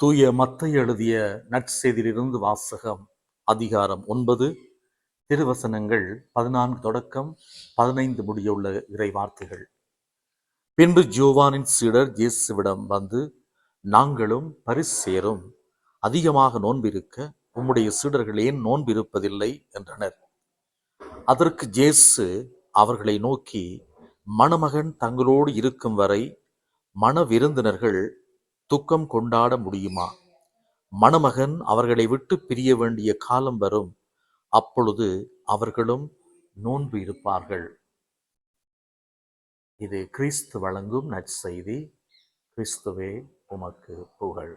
தூய மத்தை எழுதிய நற்செய்தியிலிருந்து வாசகம் அதிகாரம் ஒன்பது. திருவசனங்கள் பதினான்கு தொடக்கம் பதினைந்து முடியுள்ள இறை வார்த்தைகள். பின்பு ஜோவானின் சீடர் இயேசுவிடம் வந்து நாங்களும் பரிசேரும் அதிகமாக நோன்பிருக்க உம்முடைய சீடர்கள் ஏன் நோன்பிருப்பதில்லை? என்றனர். அதற்கு ஜேசு அவர்களை நோக்கி மணமகன் தங்களோடு இருக்கும் வரை மண விருந்தினர்கள் துக்கம் கொண்டாட முடியுமா? மணமகன் அவர்களை விட்டு பிரிய வேண்டிய காலம் வரும். அப்பொழுது அவர்களும் நோன்பு இருப்பார்கள். இது கிறிஸ்து வழங்கும் நற்செய்தி. கிறிஸ்துவே உமக்கு புகழ்.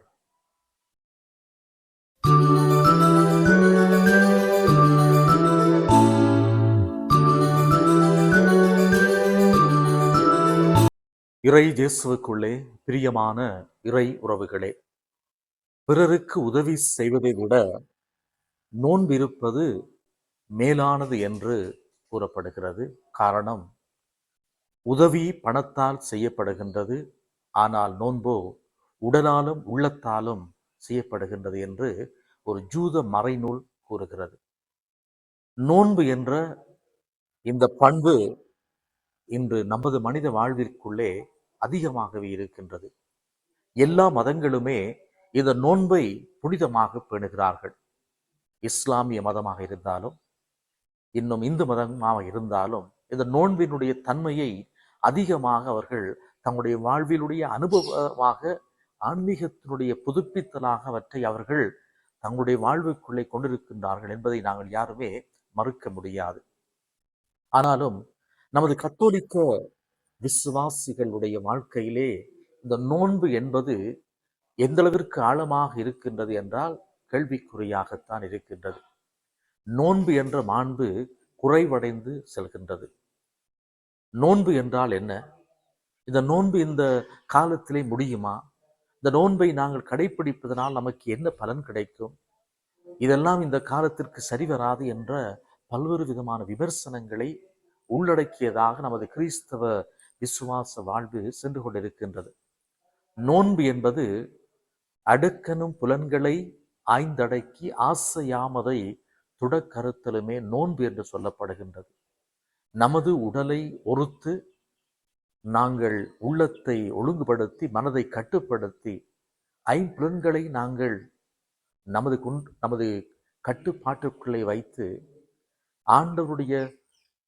இறை இயேசுவுக்குள்ளே பிரியமான இறை உறவுகளே பிறருக்கு உதவி செய்வதை விட நோன்பிருப்பது மேலானது என்று கூறப்படுகிறது. காரணம் உதவி பணத்தால் செய்யப்படுகின்றது ஆனால் நோன்போ உடலாலும் உள்ளத்தாலும் செய்யப்படுகின்றது என்று ஒரு ஜூத மறைநூல் கூறுகிறது. நோன்பு என்ற இந்த பண்பு இன்று நமது மனித வாழ்விற்குள்ளே அதிகமாகவே இருக்கின்றது. எல்லா மதங்களுமே இந்த நோன்பை புனிதமாக பேணுகிறார்கள். இஸ்லாமிய மதமாக இருந்தாலும் இன்னும் இந்து மதமாக இருந்தாலும் இந்த நோன்பினுடைய தன்மையை அதிகமாக அவர்கள் தங்களுடைய வாழ்விலுடைய அனுபவமாக ஆன்மீகத்தினுடைய புதுப்பித்தலாக அவற்றை அவர்கள் தங்களுடைய வாழ்வுக்குள்ளே கொண்டிருக்கின்றார்கள் என்பதை நாங்கள் யாருமே மறுக்க முடியாது. ஆனாலும் நமது கத்தோலிக்க விசுவாசிகளுடைய வாழ்க்கையிலே இந்த நோன்பு என்பது எந்தளவிற்கு ஆழமாக இருக்கின்றது என்றால் கேள்விக்குறியாகத்தான் இருக்கின்றது. நோன்பு என்ற மாண்பு குறைவடைந்து செல்கின்றது. நோன்பு என்றால் என்ன? இந்த நோன்பு இந்த காலத்திலே முடியுமா? இந்த நோன்பை நாங்கள் கடைபிடிப்பதனால் நமக்கு என்ன பலன் கிடைக்கும்? இதெல்லாம் இந்த காலத்திற்கு சரிவராது என்ற பல்வேறு விதமான விமர்சனங்களை உள்ளடக்கியதாக நமது கிறிஸ்தவ விசுவாச வாழ்வு சென்று கொண்டிருக்கின்றது. நோன்பு என்பது அடுக்கனும் புலன்களை ஆய்ந்தடக்கி ஆசையாமதை துடக்கருத்தலுமே நோன்பு என்று சொல்லப்படுகின்றது. நமது உடலை ஒருத்து நாங்கள் உள்ளத்தை ஒழுங்குபடுத்தி மனதை கட்டுப்படுத்தி ஐம்புலன்களை நாங்கள் நமது குன் நமது கட்டுப்பாட்டுக்குள்ளே வைத்து ஆண்டவருடைய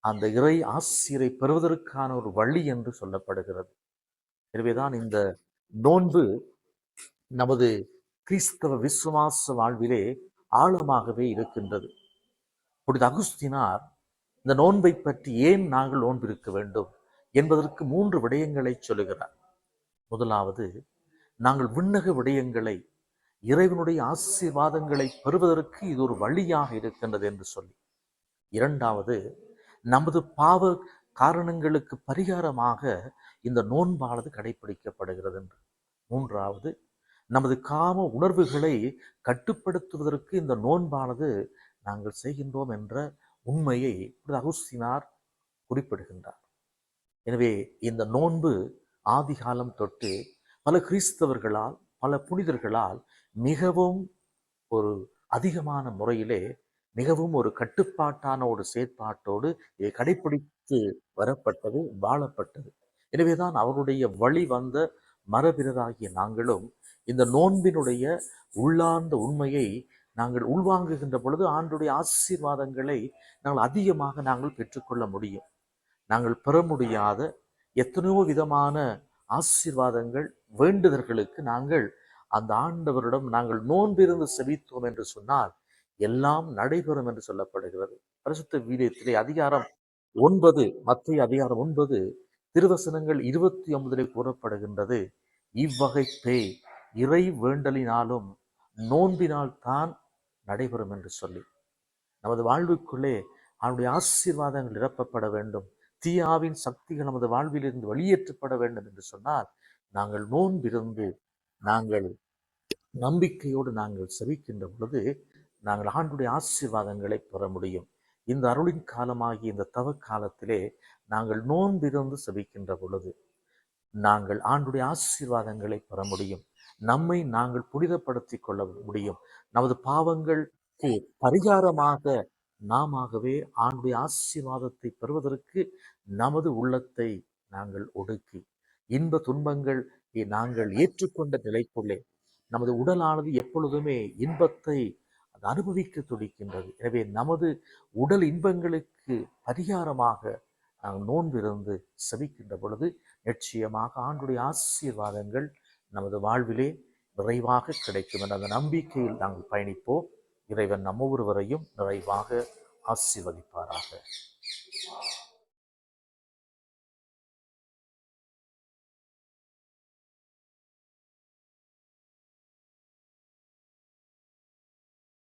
அந்த இறை ஆசிரியரை பெறுவதற்கான ஒரு வழி என்று சொல்லப்படுகிறது. எனவேதான் இந்த நோன்பு நமது கிறிஸ்தவ விசுவாச வாழ்விலே ஆழமாகவே இருக்கின்றது. புனித அகுஸ்தினார் இந்த நோன்பை பற்றி ஏன் நாங்கள் நோன்பு இருக்க வேண்டும் என்பதற்கு மூன்று விடயங்களை சொல்லுகிறார். முதலாவது நாங்கள் விண்ணக விடயங்களை இறைவனுடைய ஆசீர்வாதங்களை பெறுவதற்கு இது ஒரு வழியாக இருக்கின்றது என்று சொல்லி. இரண்டாவது நமது பாவ காரணங்களுக்கு பரிகாரமாக இந்த நோன்பானது கடைபிடிக்கப்படுகிறது என்று. மூன்றாவது நமது காம உணர்வுகளை கட்டுப்படுத்துவதற்கு இந்த நோன்பானது நாங்கள் செய்கின்றோம் என்ற உண்மையை அகுஸ்தினார் குறிப்பிடுகின்றார். எனவே இந்த நோன்பு ஆதிகாலம் தொட்டு பல கிறிஸ்தவர்களால் பல புனிதர்களால் மிகவும் ஒரு அதிகமான முறையிலே மிகவும் ஒரு கட்டுப்பாட்டான ஒரு செயற்பாட்டோடு இதை கடைபிடித்து வரப்பட்டது வாழப்பட்டது. எனவேதான் அவருடைய வழி வந்த மரபினராகிய நாங்களும் இந்த நோன்பினுடைய உள்ளார்ந்த உண்மையை நாங்கள் உள்வாங்குகின்ற பொழுது ஆண்டுடைய ஆசீர்வாதங்களை நாங்கள் அதிகமாக நாங்கள் பெற்றுக்கொள்ள முடியும். நாங்கள் பெற முடியாத எத்தனையோ விதமான ஆசீர்வாதங்கள் வேண்டுதல்களுக்கு நாங்கள் அந்த ஆண்டவரிடம் நாங்கள் நோன்பிருந்து செவித்தோம் என்று சொன்னால் எல்லாம் நடைபெறும் என்று சொல்லப்படுகிறது. பரிசுத்த வீரியத்திலே அதிகாரம் ஒன்பது மத்திய அதிகாரம் ஒன்பது திருவசனங்கள் இருபத்தி ஒன்பதிலே கூறப்படுகின்றது. இவ்வகை பேய் இறை வேண்டலினாலும் நோன்பினால் தான் நடைபெறும் என்று சொல்லி. நமது வாழ்வுக்குள்ளே அவனுடைய ஆசீர்வாதங்கள் நிரப்பப்பட வேண்டும். தீயாவின் சக்திகள் நமது வாழ்விலிருந்து வெளியேற்றப்பட வேண்டும் என்று சொன்னால் நாங்கள் நோன்பிருந்து நாங்கள் நம்பிக்கையோடு நாங்கள் செவிக்கின்ற பொழுது நாங்கள் ஆண்டுடைய ஆசீர்வாதங்களை பெற முடியும். இந்த அருளின் காலமாகிய இந்த தவ காலத்திலே நாங்கள் நோன்பிருந்து செபிக்கின்ற பொழுது நாங்கள் ஆண்டுடைய ஆசீர்வாதங்களை பெற முடியும். நம்மை நாங்கள் புனிதப்படுத்திக் கொள்ள முடியும். நமது பாவங்களுக்கு பரிகாரமாக நாமாகவே ஆண்டுடைய ஆசீர்வாதத்தை பெறுவதற்கு நமது உள்ளத்தை நாங்கள் ஒடுக்கி இன்ப துன்பங்கள் நாங்கள் ஏற்றுக்கொண்ட நிலைக்குள்ளே நமது உடலானது எப்பொழுதுமே இன்பத்தை அனுபவிக்க துடிக்கின்றது. எனவே நமது உடல் இன்பங்களுக்கு பரிகாரமாக நாங்கள் நோன்பிருந்து செவிக்கின்ற பொழுது நிச்சயமாக ஆண்டுடைய ஆசீர்வாதங்கள் நமது வாழ்விலே நிறைவாக கிடைக்கும் என்ற அந்த நம்பிக்கையில் நாங்கள் பயணிப்போம். இறைவன் நம்ம ஒருவரையும் நிறைவாக ஆசீர்வதிப்பாராக.